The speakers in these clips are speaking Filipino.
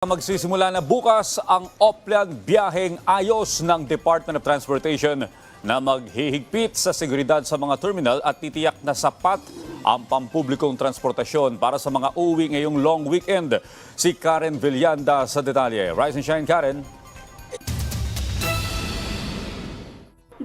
Magsisimula na bukas ang Oplan biyaheng ayos ng Department of Transportation na maghihigpit sa seguridad sa mga terminal at titiyak na sapat ang pampublikong transportasyon para sa mga uwi ngayong long weekend. Si Karen Villanda sa detalye. Rise and shine, Karen.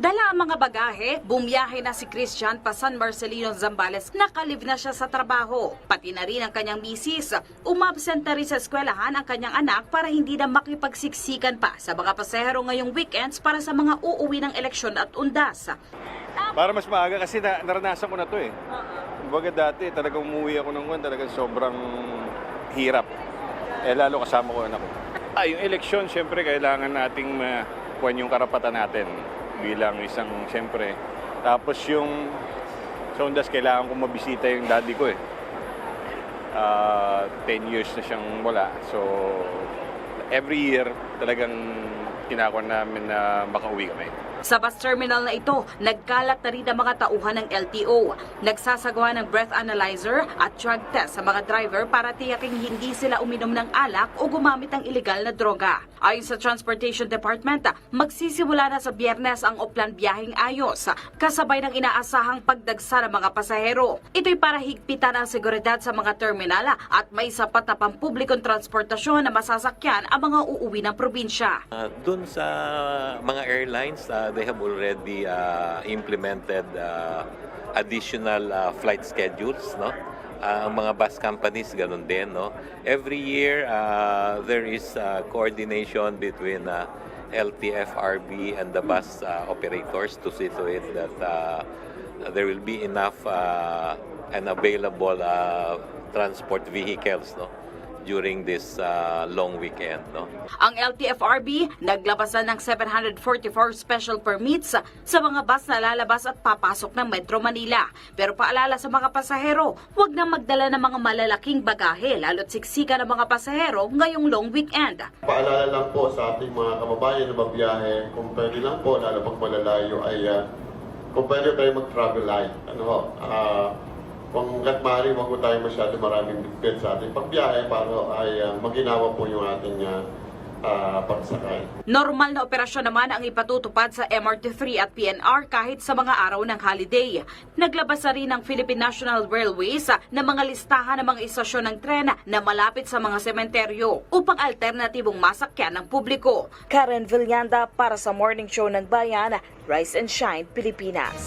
Dala ang mga bagahe, bumiyahe na si Christian pa San Marcelino Zambales. Nakalive na siya sa trabaho. Pati na rin ang kanyang misis. Umabsent na rin sa eskwelahan ang kanyang anak para hindi na makipagsiksikan pa sa mga pasahero ngayong weekends para sa mga uuwi ng eleksyon at undas. Para mas maaga kasi na, naranasan ko na to eh. Kumbaga dati talagang umuwi ako ng kwan, talagang sobrang hirap. Eh lalo kasama ko anak ko. Ah, yung eleksyon, siyempre kailangan nating makuha yung karapatan natin bilang isang, siyempre. Tapos yung sa Ondas, kailangan ko mabisita yung daddy ko eh. Ah, 10 years na siyang wala. So, every year talagang kinakon namin na makauwi kami. Sa bus terminal na ito, nagkalat na rin ang mga tauhan ng LTO. Nagsasagawa ng breath analyzer at drug test sa mga driver para tiyaking hindi sila uminom ng alak o gumamit ng ilegal na droga. Ayon sa Transportation Department, magsisimula na sa biyernes ang Oplan Biyaheng Ayos, kasabay ng inaasahang pagdagsa ng mga pasahero. Ito'y para higpitan ang seguridad sa mga terminal at may sapat na pampublikong transportasyon na masasakyan ang mga uuwi ng probinsya. Uh, Doon sa mga airlines, uh, they have already uh, implemented uh, additional uh, flight schedules, no? Uh, ang mga bus companies ganun din, no? Every year uh, there is uh, coordination between uh, LTFRB and the bus uh, operators to see to it that uh, there will be enough uh, and available uh, transport vehicles, no? During this uh, long weekend, no? Ang LTFRB naglabas na ng 744 special permits sa mga bus na lalabas at papasok ng Metro Manila. Pero paalala sa mga pasahero, huwag na magdala ng mga malalaking bagahe lalo't siksika ng mga pasahero ngayong long weekend. Paalala lang po sa ating mga kababayan na mabiyahe, kung pwede lang po, lalo pag malalayo, ay ah, kung pwede kayo mag-travel light. Ano ho, ah, kung hanggat maaari, po tayo masyado maraming bitbit sa ating pagbiyahe para ay ah, maginawa po yung ating ah, pagsakay. Normal na operasyon naman ang ipatutupad sa MRT3 at PNR kahit sa mga araw ng holiday. Naglabas na rin ng Philippine National Railways ng mga listahan ng mga istasyon ng tren na malapit sa mga sementeryo upang alternatibong masakyan ng publiko. Karen Villanda para sa Morning Show ng Bayan, Rise and Shine, Pilipinas.